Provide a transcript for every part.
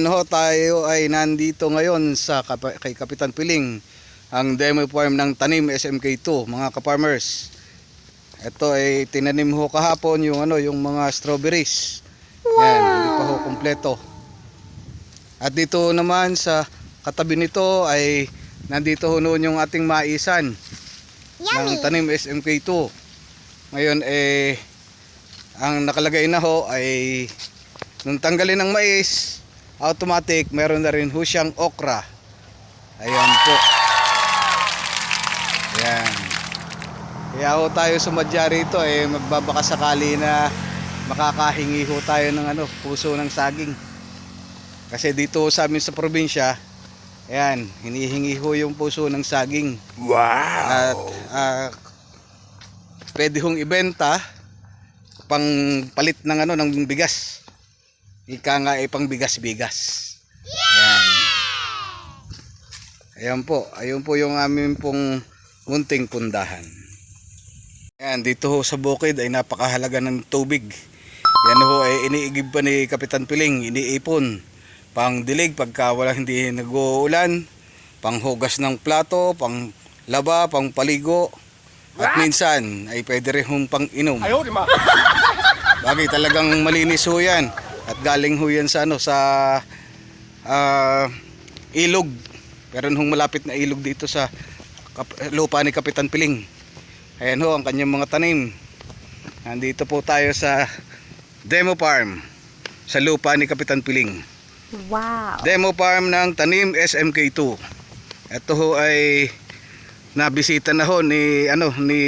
Ayan ho, tayo ay nandito ngayon sa kap- kay Kapitan Piling, ang demo farm ng tanim SMK2, mga kaparmers. Ito ay tinanim ho kahapon yung ano, yung mga strawberries. Ayan, hindi pa ho kumpleto. At dito naman sa katabi nito ay nandito ho noon yung ating maisan ng tanim SMK2. Ngayon eh ang nakalagay na ho ay nung tanggalin ng mais automatic meron na rin ho siyang okra. Ayan po. Ayan. Kaya ho tayo sumadya rito eh magbabaka sakali na makakahingi ho tayo ng ano, puso ng saging. Kasi dito sa amin sa probinsya, ayan, hinihingi ho yung puso ng saging. At ah, pwede hong ibenta pang palit ng ano ng bigas. Ika nga ay pang bigas-bigas. Ayan. Ayan po, ayun po yung amin pong munting pundahan. Ayan, dito ho sa bukid ay napakahalaga ng tubig. Yan ho ay iniigib pa ni Kapitan Piling, iniipon. Pang dilig pagka wala hindi nag-uulan, pang hugas ng plato, pang laba, pang paligo. At minsan ay pwede rin pang inom. Bagay talagang malinis ho yan. At galing ho yan sa ano sa ah, ilog. Meron hong malapit na ilog dito sa lupa ni Kapitan Piling. Ayan ho ang kanyang mga tanim. Nandito po tayo sa demo farm sa lupa ni Kapitan Piling. Wow. Demo farm ng tanim SMK2. Ito ho ay nabisita na ho ni ano ni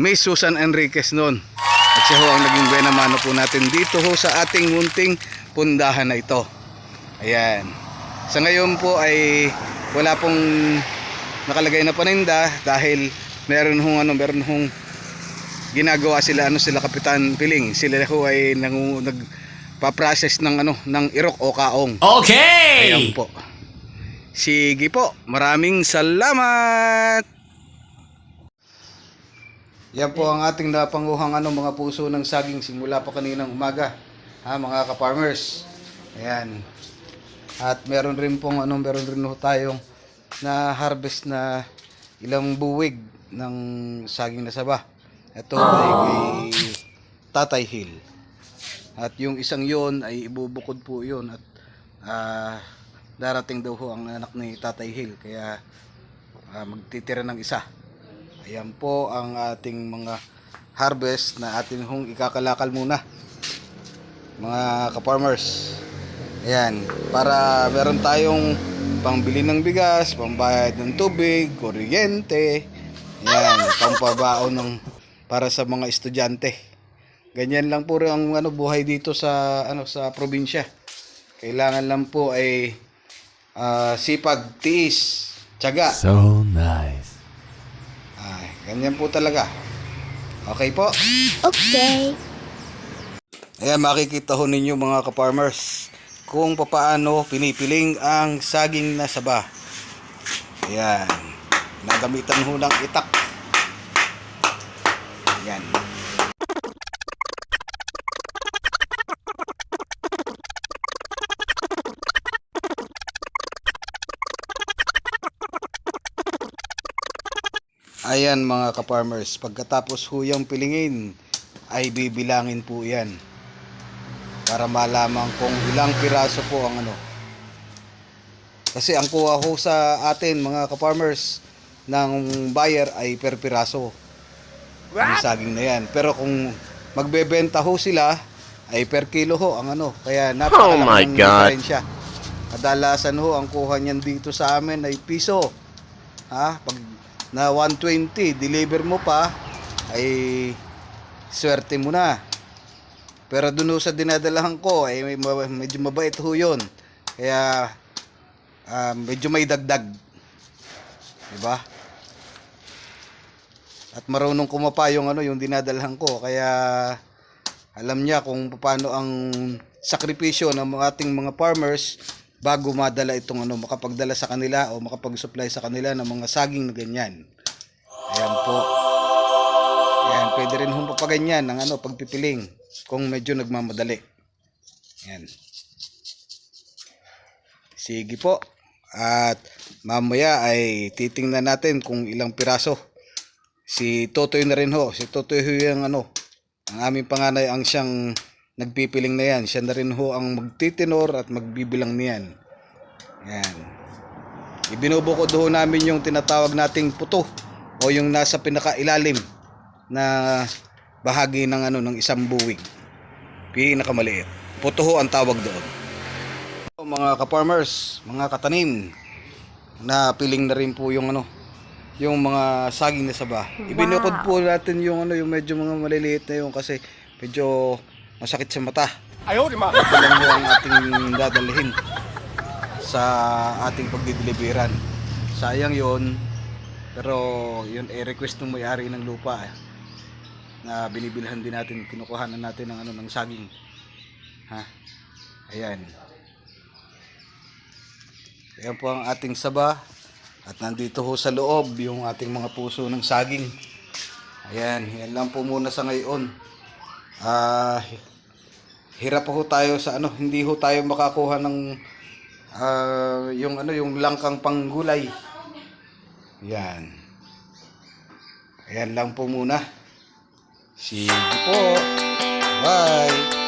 Miss Susan Enriquez noon. At siya ho ang naging buena mano po natin dito ho sa ating munting pundahan na ito. Ayan. Sa ngayon po ay wala pong nakalagay na paninda dahil meron hong ano, meron hong ginagawa sila ano sila Kapitan Piling. Sila ho ay nangu, nagpa-process ng ano ng irok o kaong. Okay! Ayan po. Sige po. Maraming salamat. Yan po ang ating napanguhang ano, mga puso ng saging simula pa kaninang umaga. Ha, mga ka-farmers. Ayan. At meron rin pong ano, meron rin ho tayong na harvest na ilang buwig ng saging na saba. Ito ay kay Tatay Hill. At yung isang yon ay ibubukod po yon at ah, darating daw ho ang anak ni Tatay Hill kaya ah, magtitira ng isa. Ayan po ang ating mga harvest na atin hong ikakalakal muna. Mga ka-farmers. Ayan, para meron tayong pangbili ng bigas, pambayad ng tubig, kuryente, ayan, pampabaon ng para sa mga estudyante. Ganyan lang po rin ang ano buhay dito sa ano sa probinsya. Kailangan lang po ay ah, sipag, tiis, tiyaga. So nice. Ganyan po talaga. Okay po. Okay. Ayan, makikita ho ninyo mga ka-farmers kung papaano pinipiling ang saging na saba. Ayan. Nagamitan ho ng itak. Ayan mga ka-farmers, pagkatapos huyang pilingin ay bibilangin po yan para malaman kung ilang piraso po ang ano. Kasi ang kuha ho sa atin mga ka-farmers ng buyer ay per piraso. Yung saging na yan. Pero kung magbebenta ho sila ay per kilo ho ang ano. Kaya napakalaki Oh my God. Kadalasan ho ang kuha niyan dito sa amin ay piso. Ha? Pag na 120 deliver mo pa ay swerte mo na. Pero dun sa dinadalahan ko ay medyo mabait ho yun. Kaya ah, medyo may dagdag. Diba? At marunong kumapa yung ano yung dinadalhan ko kaya alam niya kung paano ang sakripisyo ng ating mga farmers bago madala itong ano makapagdala sa kanila o makapag-supply sa kanila ng mga saging na ganyan. Ayan po. Ayan, pwede rin hong papaganyan ng ano pagpipiling kung medyo nagmamadali. Ayan. Sige po. At mamaya ay titingnan natin kung ilang piraso. Si Totoy na rin ho. Si Totoy ho yung ano. Ang aming panganay ang siyang nagpipiling na yan. Siya na rin ho ang magtitinor at magbibilang niyan. Yan. Ibinubukod ho namin yung tinatawag nating puto o yung nasa pinakailalim na bahagi ng ano ng isang buwig. Pinakamaliit. Puto ho ang tawag doon. Mga ka-farmers, mga katanim, na piling na rin po yung ano, yung mga saging na saba. Ibinukod po natin yung ano, yung medyo mga maliliit na yung kasi medyo masakit sa mata. Ayaw, di ma. Ito lang ang ating dadalhin sa ating pagdideliveran. Sayang yon pero yun ay request ng may-ari ng lupa eh, na binibilhan din natin, kinukuhanan natin ng ano ng saging. Ha? Ayan. Ayan po ang ating saba. At nandito ho sa loob yung ating mga puso ng saging. Ayan, yan lang po muna sa ngayon. Ah, hirap ho tayo sa ano, hindi ho tayo makakuha ng ah, yung ano, yung langkang panggulay. Yan. Ayan lang po muna. Sige po. Bye.